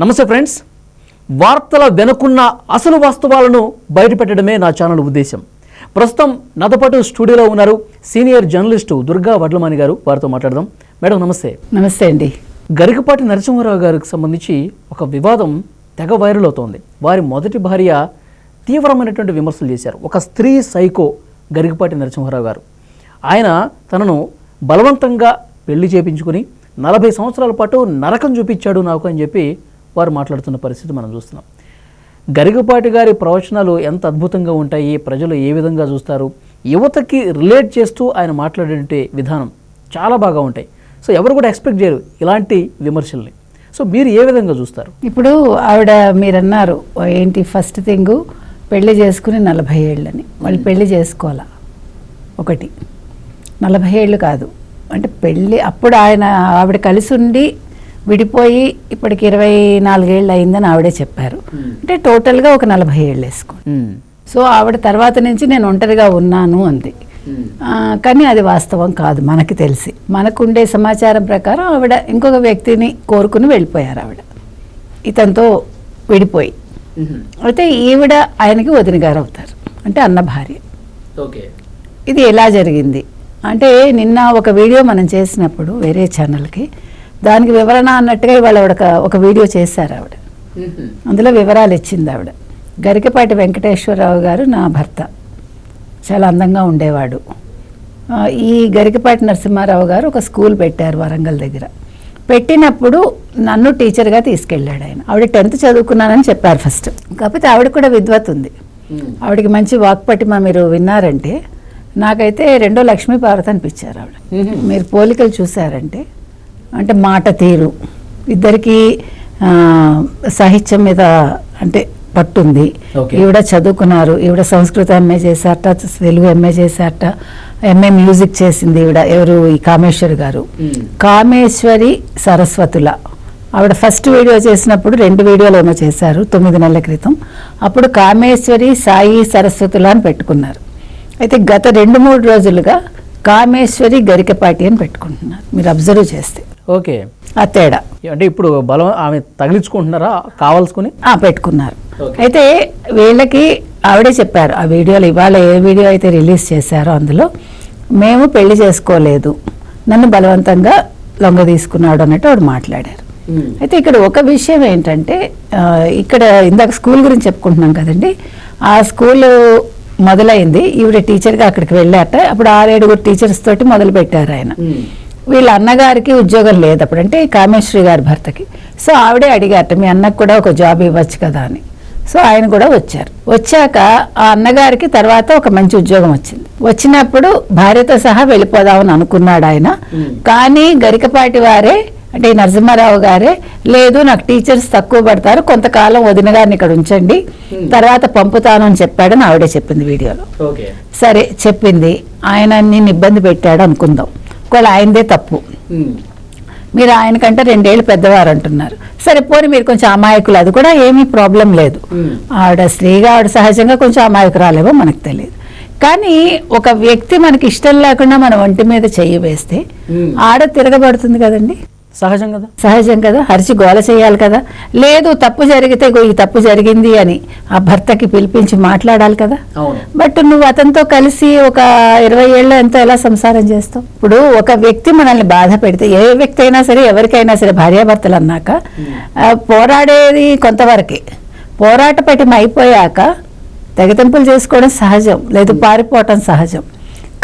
నమస్తే ఫ్రెండ్స్. వార్తల వెనుకున్న అసలు వాస్తవాలను బయటపెట్టడమే నా ఛానల్ ఉద్దేశం ప్రస్తుతం నాతో స్టూడియోలో ఉన్నారు సీనియర్ జర్నలిస్టు దుర్గా వడ్లమాని గారు. వారితో మాట్లాడదాం. మేడం నమస్తే. నమస్తే అండి. గరికపాటి నరసింహారావు గారికి సంబంధించి ఒక వివాదం తెగ వైరల్ అవుతోంది. వారి మొదటి భార్య తీవ్రమైనటువంటి విమర్శలు చేశారు. ఒక స్త్రీ సైకో గరికపాటి నరసింహారావు గారు. ఆయన తనను బలవంతంగా పెళ్ళి చేపించుకుని నలభై సంవత్సరాల పాటు నరకం చూపించాడు నాకు అని చెప్పి వారు మాట్లాడుతున్న పరిస్థితి మనం చూస్తున్నాం. గరికపాటి గారి ప్రవచనాలు ఎంత అద్భుతంగా ఉంటాయి ప్రజలు ఏ విధంగా చూస్తారు యువతకి రిలేట్ చేస్తూ ఆయన మాట్లాడే విధానం చాలా బాగా ఉంటాయి. సో ఎవరు కూడా ఎక్స్పెక్ట్ చేయరు ఇలాంటి విమర్శల్ని. సో మీరు ఏ విధంగా చూస్తారు? ఇప్పుడు ఆవిడ మీరన్నారు ఏంటి ఫస్ట్ థింగ్ పెళ్ళి చేసుకుని నలభై ఏళ్ళని. వాళ్ళు పెళ్ళి చేసుకోవాలా? ఒకటి. నలభై ఏళ్ళు కాదు. అంటే పెళ్ళి అప్పుడు ఆయన ఆవిడ కలిసి ఉండి విడిపోయి ఇప్పటికి ఇరవై నాలుగేళ్ళు అయిందని ఆవిడే చెప్పారు. అంటే టోటల్గా ఒక నలభై ఏళ్ళు వేసుకో. సో ఆవిడ తర్వాత నుంచి నేను ఒంటరిగా ఉన్నాను అంది. కానీ అది వాస్తవం కాదు మనకి తెలిసి. మనకుండే సమాచారం ప్రకారం ఆవిడ ఇంకొక వ్యక్తిని కోరుకుని వెళ్ళిపోయారు ఆవిడ. ఇతనితో విడిపోయి. అయితే ఈవిడ ఆయనకి వదిన గారు అవుతారు. అంటే అన్న భార్య. ఓకే. ఇది ఎలా జరిగింది? అంటే నిన్న ఒక వీడియో మనం చేసినప్పుడు వేరే ఛానల్కి దానికి వివరణ అన్నట్టుగా ఇవాళ ఆవిడ ఒక- వీడియో చేశారు ఆవిడ. అందులో వివరాలు ఇచ్చింది ఆవిడ. గరికపాటి వెంకటేశ్వరరావు గారు నా భర్త. చాలా అందంగా ఉండేవాడు. ఈ గరికపాటి నరసింహారావు గారు ఒక స్కూల్ పెట్టారు వరంగల్ దగ్గర. పెట్టినప్పుడు నన్ను టీచర్గా తీసుకెళ్ళాడు ఆయన. ఆవిడ టెన్త్ చదువుకున్నానని చెప్పారు ఫస్ట్. కాకపోతే ఆవిడ కూడా విద్వత్ ఉంది. ఆవిడకి మంచి వాక్పటిమ మీరు విన్నారంటే నాకైతే రెండో లక్ష్మీ పార్వతి అనిపించారు ఆవిడ. మీరు పోలికలు చూసారంటే అంటే మాట తీరు. ఇద్దరికి సాహిత్యం మీద అంటే పట్టుంది. ఈవిడ చదువుకున్నారు ఈవిడ సంస్కృతం ఎంఏ చేశారట తెలుగు ఎంఏ చేశారట ఎంఏ మ్యూజిక్ చేసింది ఈవిడ ఎవరు? ఈ కామేశ్వరి గారు. కామేశ్వరి సరస్వతుల. ఆవిడ ఫస్ట్ వీడియో చేసినప్పుడు రెండు వీడియోలు ఏమో చేశారు తొమ్మిది నెలల క్రితం. అప్పుడు కామేశ్వరి సాయి సరస్వతుల అని పెట్టుకున్నారు. అయితే గత రెండు మూడు రోజులుగా కామేశ్వరి గరికపాటి అని పెట్టుకుంటున్నారు. మీరు అబ్జర్వ్ చేస్తే. ఓకే. ఆ తేడా. అంటే ఇప్పుడు బలం ఆమె తగిలించుకుంటున్నారా? కావాల్సుకుని? ఆ, పెట్టుకున్నారు. అయితే వీళ్ళకి ఆవిడే చెప్పారు ఆ వీడియోలో ఇవాళ ఏ వీడియో అయితే రిలీజ్ చేశారో అందులో మేము పెళ్ళి చేసుకోలేదు. నన్ను బలవంతంగా లొంగ తీసుకున్నాడు అన్నట్టు ఆవిడ మాట్లాడారు. అయితే ఇక్కడ ఒక విషయం ఏంటంటే ఇక్కడ ఇందాక స్కూల్ గురించి చెప్పుకుంటున్నాం కదండి. ఆ స్కూల్ మొదలైంది. ఈవిడ టీచర్గా అక్కడికి వెళ్ళాట. అప్పుడు ఆరేడుగురు టీచర్స్ తోటి మొదలు పెట్టారు ఆయన వీళ్ళ అన్నగారికి ఉద్యోగం లేదు అప్పుడు అంటే కామేశ్వరి గారి భర్తకి. సో ఆవిడే అడిగారట మీ అన్నకు కూడా ఒక జాబ్ ఇవ్వచ్చు కదా అని. సో ఆయన కూడా వచ్చారు. వచ్చాక ఆ అన్నగారికి తర్వాత ఒక మంచి ఉద్యోగం వచ్చింది. వచ్చినప్పుడు భార్యతో సహా వెళ్ళిపోదామని అనుకున్నాడు ఆయన. కానీ గరికపాటి వారే అంటే ఈ నరసింహారావు గారే లేదు నాకు టీచర్స్ తక్కువ పడతారు కొంతకాలం వదిన గారిని ఇక్కడ ఉంచండి తర్వాత పంపుతాను అని చెప్పాడని ఆవిడే చెప్పింది వీడియోలో. సరే చెప్పింది. ఆయన నిన్ను ఇబ్బంది పెట్టాడు అనుకుందాం. ఒకవేళ ఆయనదే తప్పు. మీరు ఆయనకంటే రెండేళ్ళు పెద్దవారు అంటున్నారు సరే పోనీ మీరు కొంచెం అమాయకులు అది కూడా ఏమీ ప్రాబ్లం లేదు. ఆవిడ స్త్రీగా ఆవిడ సహజంగా కొంచెం అమాయకురాలేమో మనకు తెలియదు. కానీ ఒక వ్యక్తి మనకి ఇష్టం లేకుండా మన ఒంటి మీద చెయ్యి వేస్తే ఆడ తిరగబడుతుంది కదండి. సహజం కదా? సహజం కదా? హరిచి గోల చేయాలి కదా? లేదు తప్పు జరిగితే ఈ తప్పు జరిగింది అని ఆ భర్తకి పిలిపించి మాట్లాడాలి కదా? బట్ నువ్వు అతనితో కలిసి ఒక ఇరవై ఏళ్ళు ఎంతో ఎలా సంసారం చేస్తావు? ఇప్పుడు ఒక వ్యక్తి మనల్ని బాధ పెడితే ఏ వ్యక్తి అయినా సరే ఎవరికైనా సరే భార్యాభర్తలు అన్నాక పోరాడేది కొంతవరకే. పోరాట పటిమ అయిపోయాక తెగతింపులు చేసుకోవడం సహజం లేదు పారిపోవటం సహజం.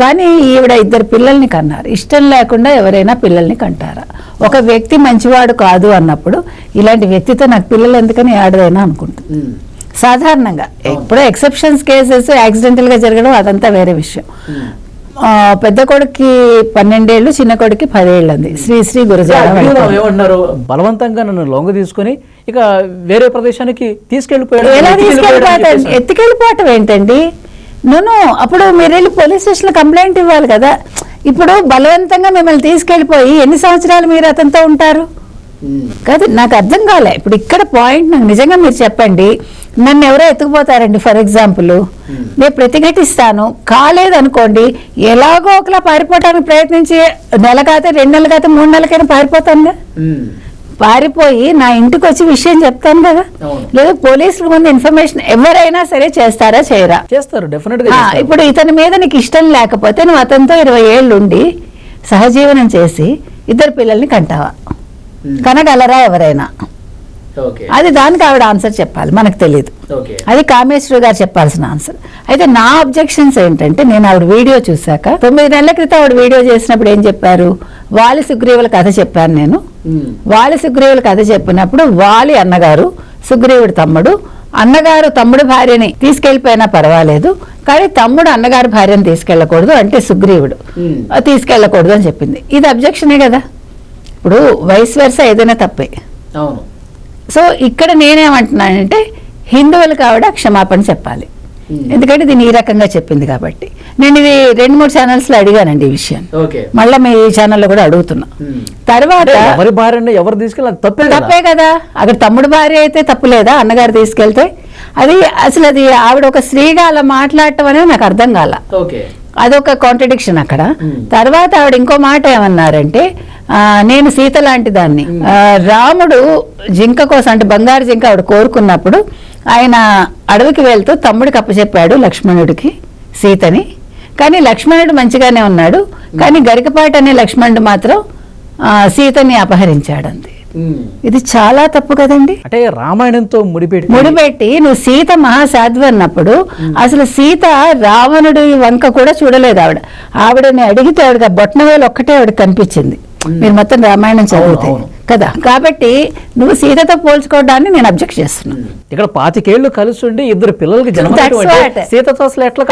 కానీ ఈవిడ ఇద్దరు పిల్లల్ని కన్నారు. ఇష్టం లేకుండా ఎవరైనా పిల్లల్ని కంటారా? ఒక వ్యక్తి మంచివాడు కాదు అన్నప్పుడు ఇలాంటి వ్యక్తితో నాకు పిల్లలు ఎందుకని ఆడదైనా అనుకుంటుంది. సాధారణంగా ఎప్పుడో ఎక్సెప్షన్స్ కేసెస్ యాక్సిడెంటల్గా జరగడం అదంతా వేరే విషయం. పెద్ద కొడుక్కి పన్నెండేళ్ళు చిన్న కొడుక్కి పదేళ్ళు ఉంది శ్రీ శ్రీ. ఏమంటున్నారు బలవంతంగా నన్ను లొంగ తీసుకొని ఇక వేరే ప్రదేశానికి తీసుకెళ్ళిపోయాడు ఎలా తీసుకెళ్ళిపోతాడు? ఎత్తుకెళ్ళిపోవటం ఏంటండి? నేను అప్పుడు మీరు వెళ్ళి పోలీస్ స్టేషన్లో కంప్లైంట్ ఇవ్వాలి కదా. ఇప్పుడు బలవంతంగా మిమ్మల్ని తీసుకెళ్ళిపోయి ఎన్ని సంవత్సరాలు మీరు అతనితో ఉంటారు? కాదు నాకు అర్థం కాలే. ఇప్పుడు ఇక్కడ పాయింట్ నాకు నిజంగా మీరు చెప్పండి. నన్ను ఎవరో ఎత్తుకుపోతారండి ఫర్ ఎగ్జాంపుల్. నేను ప్రతిఘటిస్తాను. కాలేదు అనుకోండి ఎలాగో ఒకలా పారిపోవడానికి ప్రయత్నించి నెల కాతే రెండు నెలలు కాతే మూడు నెలలకైనా పారిపోతానుగా? పారిపోయి నా ఇంటికి వచ్చి విషయం చెప్తాను కదా. లేదా పోలీసుల ముందు ఇన్ఫర్మేషన్ ఎవరైనా సరే చేస్తారా చేయరా? చేస్తారు డెఫినెట్గా. ఇప్పుడు ఇతని మీద నీకు ఇష్టం లేకపోతే నువ్వు అతనితో ఇరవై ఏళ్ళు ఉండి సహజీవనం చేసి ఇద్దరు పిల్లల్ని కంటావా. కనగలరా ఎవరైనా? అది దానికి ఆవిడ ఆన్సర్ చెప్పాలి మనకు తెలియదు అది కామేశ్వరి గారు చెప్పాల్సిన ఆన్సర్ అయితే నా అబ్జెక్షన్స్ ఏంటంటే నేను ఆవిడ వీడియో చూశాక తొమ్మిది నెలల క్రితం ఆవిడ వీడియో చేసినప్పుడు ఏం చెప్పారు? వాలి సుగ్రీవుల కథ చెప్పాను నేను. వాలి సుగ్రీవుల కథ చెప్పినప్పుడు వాలి అన్నగారు సుగ్రీవుడి తమ్ముడు. అన్నగారు తమ్ముడు భార్యని తీసుకెళ్ళిపోయినా పర్వాలేదు. కానీ తమ్ముడు అన్నగారి భార్యని తీసుకెళ్ళకూడదు అంటే సుగ్రీవుడు. ఉమ్. ఆ, తీసుకెళ్ళకూడదు అని చెప్పింది. ఇది అబ్జెక్షనే కదా. ఇప్పుడు వయసు వరుస ఏదైనా తప్పే. సో ఇక్కడ నేనేమంటున్నానంటే హిందువులకు ఆవిడ క్షమాపణ చెప్పాలి. ఎందుకంటే దీన్ని ఈ రకంగా చెప్పింది కాబట్టి. నేను ఇది రెండు మూడు ఛానల్స్లో అడిగానండి ఈ విషయాన్ని ఓకే. మళ్ళీ మీ ఛానల్లో కూడా అడుగుతున్నా. ఉమ్. తర్వాత ఎవరి భార్యని ఎవరు తీసుకెళ్ళి తప్పే కదా? తప్పే కదా. అక్కడ తమ్ముడు భార్య అయితే తప్పు లేదా? అన్నగారు తీసుకెళ్తే? అది అసలు అది ఆవిడ ఒక స్త్రీగా అలా మాట్లాడటం అనేది నాకు అర్థం కాల. ఓకే. అదొక కాంట్రడిక్షన్ అక్కడ. Hmm. తర్వాత ఆవిడ ఇంకో మాట ఏమన్నారంటే నేను సీత లాంటి దాన్ని. రాముడు జింక కోసం అంటే బంగారు జింక ఆవిడ కోరుకున్నప్పుడు ఆయన అడవికి వెళ్తూ తమ్ముడికి అప్పచెప్పాడు లక్ష్మణుడికి సీతని. కానీ లక్ష్మణుడు మంచిగానే ఉన్నాడు. కానీ గరికపాటి అనే లక్ష్మణుడు మాత్రం సీతని అపహరించాడు అంతే ఉమ్. ఇది చాలా తప్పు కదండి? అంటే రామాయణంతో ముడిపెట్టి ముడిపెట్టి నువ్వు సీత మహాసాధ్వి అన్నప్పుడు అసలు సీత రావణుడి వంక కూడా చూడలేదు ఆవిడ. ఆవిడని అడిగితే ఆవిడ బొట్నవేలు ఒక్కటే ఆవిడ కనిపించింది. మీరు మొత్తం రామాయణం చదివితే. కదా. కాబట్టి నువ్వు సీతతో పోల్చుకోవడాన్ని నేను అబ్జెక్ట్ చేస్తున్నాను ఇక్కడ పాతికేళ్ళు కలిసి ఉండి ఇద్దరు పిల్లలకి. సీతతో ఎట్లా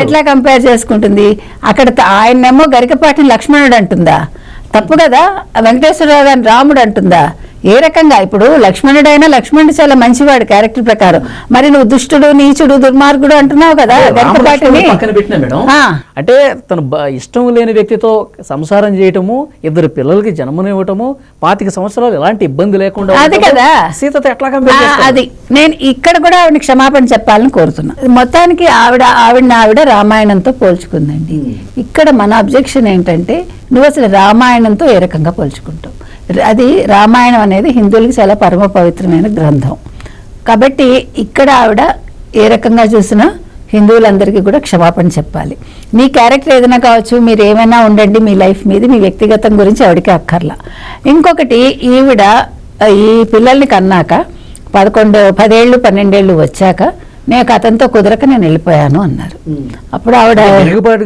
ఎట్లా కంపేర్ చేసుకుంటుంది? అక్కడ ఆయన్నేమో గరికపాటిని లక్ష్మణుడు అంటుందా? తప్పు కదా వెంకటేశ్వరరావు గారిని రాముడు అంటుందా? ఏ రకంగా? ఇప్పుడు లక్ష్మణుడైనా లక్ష్మణుడు చాలా మంచివాడు క్యారెక్టర్ ప్రకారం. మరి నువ్వు దుష్టుడు నీచుడు దుర్మార్గుడు అంటున్నావు కదా అంటే గరికపాటిని రామలక్ష్మణులు పక్కన పెట్టినా మేడం. ఆ. అంటే తన ఇష్టం లేని వ్యక్తితో సంసారం చేయటము ఇద్దరు పిల్లలకి జన్మనివ్వటము పాతిక సంవత్సరాలు ఎలాంటి ఇబ్బంది లేకుండా అది కదా. సీతతో ఎట్లా? అది. నేను ఇక్కడ కూడా ఆవిడ క్షమాపణ చెప్పాలని కోరుతున్నా. మొత్తానికి ఆవిడ ఆవిడని ఆవిడ రామాయణంతో పోల్చుకుందండి. ఇక్కడ మన అబ్జెక్షన్ ఏంటంటే నువ్వు అసలు రామాయణంతో ఏ రకంగా పోల్చుకుంటావు? అది రామాయణం అనేది హిందువులకి చాలా పరమ పవిత్రమైన గ్రంథం. కాబట్టి ఇక్కడ ఆవిడ ఏ రకంగా చూసినా హిందువులందరికీ కూడా క్షమాపణ చెప్పాలి. మీ క్యారెక్టర్ ఏదైనా కావచ్చు మీరు ఏమైనా ఉండండి మీ లైఫ్ మీద మీ వ్యక్తిగతం గురించి ఆవిడకి అక్కర్లా. ఇంకొకటి ఈవిడ ఈ పిల్లల్ని కన్నాక పదకొండు పదేళ్ళు పన్నెండేళ్ళు వచ్చాక నేను అతనితో కుదరక నేను వెళ్ళిపోయాను అన్నారు. అప్పుడు ఆవిడ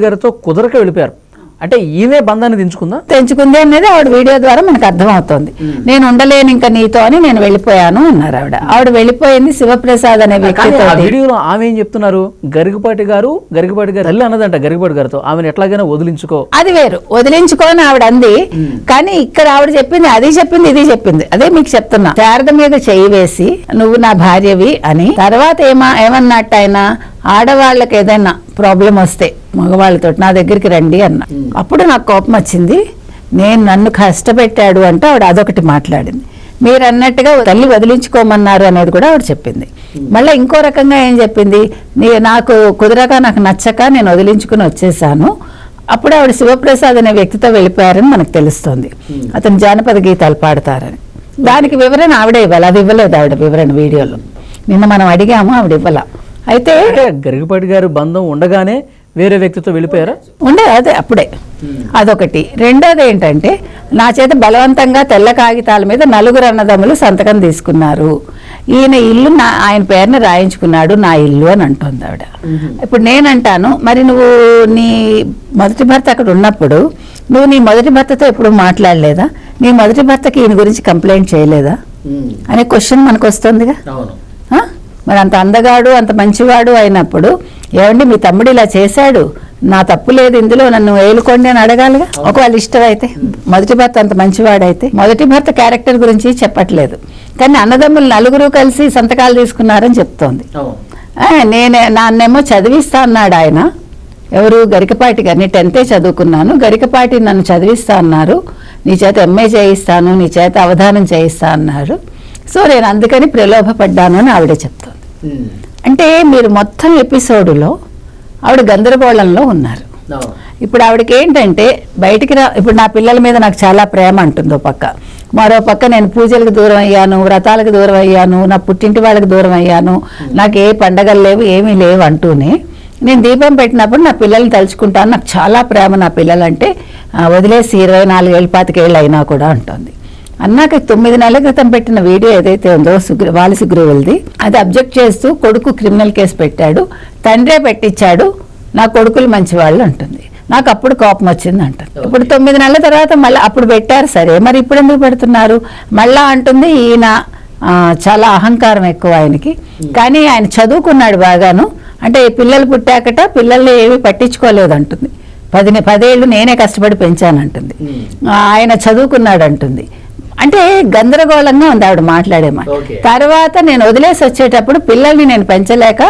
గారితో కుదరక వెళ్ళిపోయారు. అంటే ఈమె బంధాన్ని దించుకుందా? తెంచుకుంది అనేది ఆవిడ వీడియో ద్వారా మనకు అర్థమవుతోంది. నేను ఉండలేను ఇంకా నీతో అని నేను వెళ్ళిపోయాను అన్నారు ఆవిడ. ఆవిడ వెళ్ళిపోయింది శివప్రసాద్ అనే వ్యక్తితో ఆ వీడియోలో ఆమె ఏం చెప్తున్నారు? గరికపాటి గారు గరికపాటి గారు తల్లి అన్నదంట గరికపాటి గారితో. ఆమెను ఎట్లాగైనా వదిలించుకో. అది వేరు. వదిలించుకొని ఆవిడ అంది. కానీ ఇక్కడ ఆవిడ చెప్పింది అది చెప్పింది ఇది చెప్పింది. అదే మీకు చెప్తున్నా. శారద మీద చెయ్యి వేసి నువ్వు నా భార్యవి అని. తర్వాత ఏమా ఏమన్నట్టు ఆయన? ఆడవాళ్ళకి ఏదైనా ప్రాబ్లం వస్తే మగవాళ్ళతో నా దగ్గరికి రండి అన్న. అప్పుడు నాకు కోపం వచ్చింది. నేను నన్ను కష్టపెట్టాడు అంటే ఆవిడ అదొకటి మాట్లాడింది. మీరు అన్నట్టుగా తల్లి వదిలించుకోమన్నారు అనేది కూడా ఆవిడ చెప్పింది. మళ్ళీ ఇంకో రకంగా ఏం చెప్పింది? నీ నాకు కుదరక నాకు నచ్చక నేను వదిలించుకుని వచ్చేసాను. అప్పుడు ఆవిడ శివప్రసాద్ అనే వ్యక్తితో వెళ్ళిపోయారని మనకు తెలుస్తుంది. అతను జానపద గీతాలు పాడతారని. దానికి వివరణ ఆవిడే ఇవ్వాలి. అది ఇవ్వలేదు ఆవిడ వివరణ వీడియోలో. నిన్న మనం అడిగాము ఆవిడ ఇవ్వాల. అయితే అంటే గరికపాటి గారి బంధం ఉండగానే వేరే వ్యక్తితో వెళ్ళిపోయారా? ఉండే అదే అప్పుడే. అదొకటి. రెండోది ఏంటంటే నా చేత బలవంతంగా తెల్ల కాగితాల మీద నలుగురు అన్నదమ్ములు సంతకం తీసుకున్నారు. ఈయన ఇల్లు నా ఆయన పేరున రాయించుకున్నాడు నా ఇల్లు అని అంటుంది ఆవిడ. ఇప్పుడు నేనంటాను మరి నువ్వు నీ మొదటి భర్త అక్కడ ఉన్నప్పుడు నువ్వు నీ మొదటి భర్తతో ఎప్పుడు మాట్లాడలేదా? నీ మొదటి భర్తకి ఈయన గురించి కంప్లైంట్ చేయలేదా? అనే క్వశ్చన్ మనకు వస్తుందిగా? మరి అంత అందగాడు అంత మంచివాడు అయినప్పుడు ఏమండి మీ తమ్ముడు ఇలా చేశాడు నా తప్పు లేదు ఇందులో నన్ను ఏలుకోండి అని అడగాలిగా? ఒకవేళ ఇష్టం అయితే మొదటి భర్త అంత మంచివాడైతే మొదటి భర్త క్యారెక్టర్ గురించి చెప్పట్లేదు. కానీ అన్నదమ్ములు నలుగురు కలిసి సంతకాలు తీసుకున్నారని చెప్తోంది. నేనే నాన్నేమో చదివిస్తా అన్నాడు ఆయన. ఎవరు? గరికపాటి గారిని టెన్తే చదువుకున్నాను. గరికపాటి నన్ను చదివిస్తా అన్నారు. నీ చేత ఎంఏ చేయిస్తాను నీ చేత అవధానం చేయిస్తా అన్నారు. సో నేను అందుకని ప్రలోభపడ్డాను అని ఆవిడ చెప్తోంది. ఉమ్. అంటే మీరు మొత్తం ఎపిసోడులో ఆవిడ గందరగోళంలో ఉన్నారు. ఇప్పుడు ఆవిడకి ఏంటంటే బయటికి రా ఇప్పుడు నా పిల్లల మీద నాకు చాలా ప్రేమ అంటుందో పక్క. మరో పక్క నేను పూజలకు దూరం అయ్యాను వ్రతాలకు దూరం అయ్యాను నా పుట్టింటి వాళ్ళకి దూరం అయ్యాను నాకు ఏ పండగలు లేవు ఏమీ లేవు అంటూనే నేను దీపం పెట్టినప్పుడు నా పిల్లల్ని తలుచుకుంటాను. నాకు చాలా ప్రేమ నా పిల్లలంటే వదిలేసి ఇరవై నాలుగేళ్ళు పాతికేళ్ళు అయినా కూడా ఉంటుంది అన్నాక తొమ్మిది నెలల క్రితం పెట్టిన వీడియో ఏదైతే ఉందో సుగ్రీ వాలి సుగ్రీవులది అది అబ్జెక్ట్ చేస్తూ కొడుకు క్రిమినల్ కేసు పెట్టాడు తండ్రే పెట్టించాడు నా కొడుకులు మంచివాళ్ళు అంటుంది. నాకు అప్పుడు కోపం వచ్చింది అంటుంది. ఇప్పుడు తొమ్మిది నెలల తర్వాత మళ్ళీ అప్పుడు పెట్టారు సరే మరి ఇప్పుడు ఎందుకు పెడుతున్నారు? మళ్ళా అంటుంది ఈయన చాలా అహంకారం ఎక్కువ ఆయనకి. కానీ ఆయన చదువుకున్నాడు బాగాను. అంటే ఈ పిల్లలు పుట్టాకట పిల్లల్ని ఏమీ పట్టించుకోలేదు అంటుంది పది పదేళ్ళు నేనే కష్టపడి పెంచానంటుంది. ఆయన చదువుకున్నాడు అంటుంది అంటే గందరగోళంగా ఉంది ఆవిడ మాట్లాడే. తర్వాత నేను వదిలేసి వచ్చేటప్పుడు పిల్లల్ని నేను పెంచలేక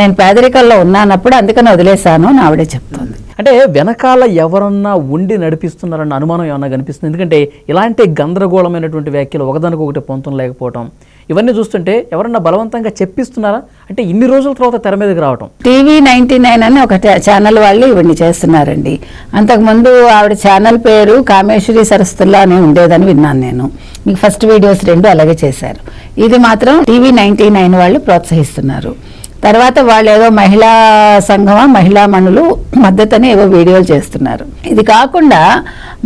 నేను పేదరికంలో ఉన్నానప్పుడు అందుకని వదిలేశాను అని ఆవిడే చెప్తుంది. అంటే వెనకాల ఎవరన్నా ఉండి నడిపిస్తున్నారన్న అనుమానం ఏమన్నా కనిపిస్తుంది? ఎందుకంటే ఇలాంటి గందరగోళమైనటువంటి వ్యాఖ్యలు ఒకదానికొకటి పొంతం లేకపోవటం. ఇవన్నీ చూస్తుంటే ఎవరన్నా బలవంతంగా చెప్పిస్తున్నారా? అంటే ఇన్ని రోజుల తర్వాత తెర మీదకి రావటం. టీవీ నైన్టీ నైన్ అని ఒక ఛానల్ వాళ్ళు ఇవన్నీ చేస్తున్నారండి. అంతకుముందు ఆవిడ ఛానల్ పేరు కామేశ్వరి సరస్సుల్లా అని ఉండేదని విన్నాను నేను. మీకు ఫస్ట్ వీడియోస్ రెండు అలాగే చేశారు. ఇది మాత్రం టీవీ నైన్టీ నైన్ వాళ్ళు ప్రోత్సహిస్తున్నారు. తర్వాత వాళ్ళు ఏదో మహిళా సంఘమా మహిళా మనులు మద్దతని ఏవో వీడియోలు చేస్తున్నారు. ఇది కాకుండా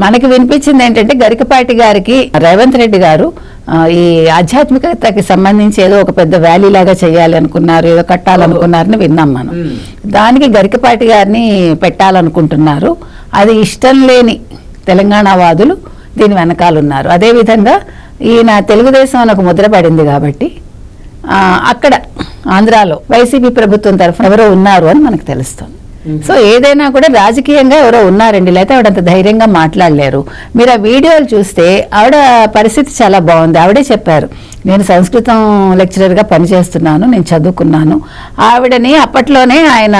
మనకి వినిపించింది ఏంటంటే గరికపాటి గారికి రేవంత్ రెడ్డి గారు ఈ ఆధ్యాత్మికతకి సంబంధించి ఏదో ఒక పెద్ద వ్యాలీ లాగా చేయాలి అనుకున్నారు ఏదో కట్టాలనుకున్నారని విన్నాం మనం. దానికి గరికపాటి గారిని పెట్టాలనుకుంటున్నారు. అది ఇష్టం లేని తెలంగాణ వాదులు దీని వెనకాల ఉన్నారు. అదేవిధంగా ఈయన తెలుగుదేశం అని ఒక ముద్ర పడింది కాబట్టి అక్కడ ఆంధ్రాలో వైసీపీ ప్రభుత్వం తరఫున ఎవరో ఉన్నారు అని మనకు తెలుస్తుంది. సో ఏదైనా కూడా రాజకీయంగా ఎవరో ఉన్నారండి లేకపోతే ఆవిడ అంత ధైర్యంగా మాట్లాడలేరు. మీరు ఆ వీడియోలు చూస్తే ఆవిడ పరిస్థితి చాలా బాగుంది. ఆవిడే చెప్పారు నేను సంస్కృతం లెక్చరర్గా పనిచేస్తున్నాను నేను చదువుకున్నాను. ఆవిడని అప్పట్లోనే ఆయన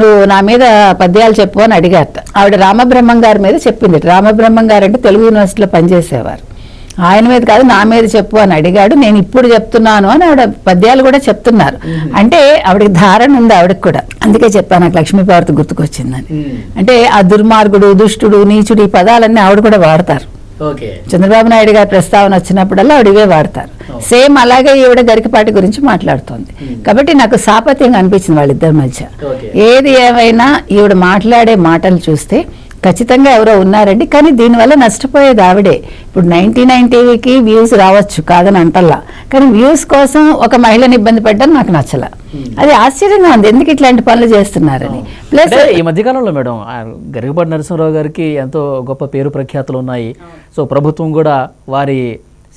నువ్వు నా మీద పద్యాలు చెప్పు అని అడిగారట. ఆవిడ రామబ్రహ్మం గారి మీద చెప్పింది. రామబ్రహ్మం గారు అంటే తెలుగు యూనివర్సిటీలో పనిచేసేవారు. ఆయన మీద కాదు నా మీద చెప్పు అని అడిగాడు. నేను ఇప్పుడు చెప్తున్నాను అని ఆవిడ పద్యాలు కూడా చెప్తున్నారు. అంటే ఆవిడకి ధారణ ఉంది ఆవిడకి కూడా. అందుకే చెప్పాను నాకు లక్ష్మీపార్వతి గుర్తుకొచ్చిందని. అంటే ఆ దుర్మార్గుడు దుష్టుడు నీచుడు ఈ పదాలన్నీ ఆవిడ కూడా వాడతారు. చంద్రబాబు నాయుడు గారి ప్రస్తావన వచ్చినప్పుడల్లా ఆవిడ ఇవే వాడతారు. సేమ్ అలాగే ఈవిడ గరికపాటి గురించి మాట్లాడుతోంది. కాబట్టి నాకు సాపత్యంగా అనిపించింది వాళ్ళిద్దరి మధ్య. ఏది ఏమైనా ఈవిడ మాట్లాడే మాటలు చూస్తే ఖచ్చితంగా ఎవరో ఉన్నారండి. కానీ దీనివల్ల నష్టపోయేది ఆవిడే. ఇప్పుడు నైన్టీ నైన్ టీవీకి వ్యూస్ రావచ్చు కాదని అంటల్లా. కానీ వ్యూస్ కోసం ఒక మహిళని ఇబ్బంది పెట్టడం నాకు నచ్చల. అది ఆశ్చర్యంగా ఉంది. ఎందుకు ఇట్లాంటి పనులు చేస్తున్నారని. ప్లస్ ఈ మధ్యకాలంలో మేడం ఆ గరికపాటి నరసింహరావు గారికి ఎంతో గొప్ప పేరు ప్రఖ్యాతులు ఉన్నాయి. సో ప్రభుత్వం కూడా వారి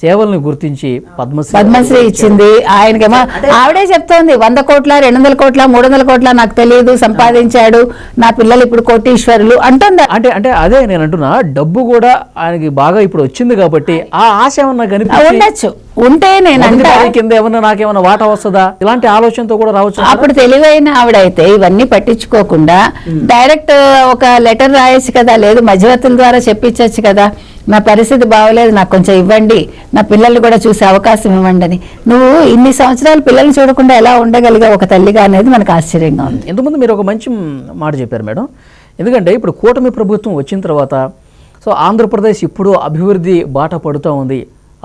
సేవలను గుర్తించి పద్మశ్రీ పద్మశ్రీ ఇచ్చింది. ఆయనకేమో ఆవిడే చెప్తోంది వంద కోట్ల రెండు వందల కోట్ల మూడు వందల కోట్ల నాకు తెలియదు సంపాదించాడు నా పిల్లలు ఇప్పుడు కోటీశ్వరులు అంటుంది. అంటే అంటే అదే నేను అంటున్నా డబ్బు కూడా ఆయనకి బాగా ఇప్పుడు వచ్చింది కాబట్టి ఆ ఆశ ఏమన్నా ఆ, కనిపించి ఉండొచ్చు. ఉంటే నేను కింద ఏమన్నా నాకేమన్నా వాటా వస్తుందా? ఇలాంటి ఆలోచనతో కూడా రావచ్చు అప్పుడు తెలివైన ఆవిడైతే ఇవన్నీ పట్టించుకోకుండా డైరెక్ట్ ఒక లెటర్ రాయొచ్చు కదా లేదు మధ్యవర్తుల ద్వారా చెప్పించవచ్చు కదా నా పరిస్థితి బాగోలేదు నాకు కొంచెం ఇవ్వండి నా పిల్లల్ని కూడా చూసే అవకాశం ఇవ్వండి అని. నువ్వు ఇన్ని సంవత్సరాలు పిల్లల్ని చూడకుండా ఎలా ఉండగలిగా ఒక తల్లిగా అనేది మనకు ఆశ్చర్యంగా ఉంది. ఇంతకుముందు మీరు ఒక మంచి మాట చెప్పారు మేడం. ఎందుకంటే ఇప్పుడు కూటమి ప్రభుత్వం వచ్చిన తర్వాత సో ఆంధ్రప్రదేశ్ ఇప్పుడు అభివృద్ధి బాట పడుతూ ఉంది.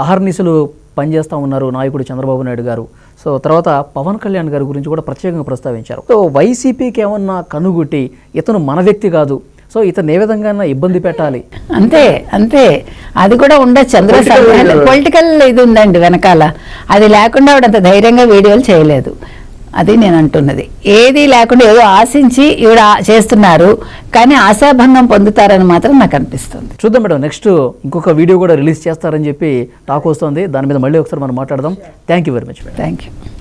అహర్నిశలు పనిచేస్తూ ఉన్నారు నాయకుడు చంద్రబాబు నాయుడు గారు. సో తర్వాత పవన్ కళ్యాణ్ గారి గురించి కూడా ప్రత్యేకంగా ప్రస్తావించారు. సో వైసీపీకి ఏమన్నా కనుగొట్టి ఇతను మన వ్యక్తి కాదు. సో ఇతను ఏ విధంగా ఇబ్బంది పెట్టాలి. అంతే అంతే. అది కూడా ఉండదు చంద్ర పొలిటికల్ ఇది ఉందండి వెనకాల. అది లేకుండా అంత ధైర్యంగా వీడియోలు చేయలేదు. అది నేను అంటున్నది. ఏది లేకుండా ఏదో ఆశించి ఈవిడ ఆ- చేస్తున్నారు కానీ ఆశాభంగం పొందుతారని మాత్రం నాకు అనిపిస్తుంది. చూద్దాం మేడం నెక్స్ట్ ఇంకొక వీడియో కూడా రిలీజ్ చేస్తారని చెప్పి టాక్ వస్తుంది. దాని మీద మళ్ళీ ఒకసారి మనం మాట్లాడదాం. Thank you very much thank you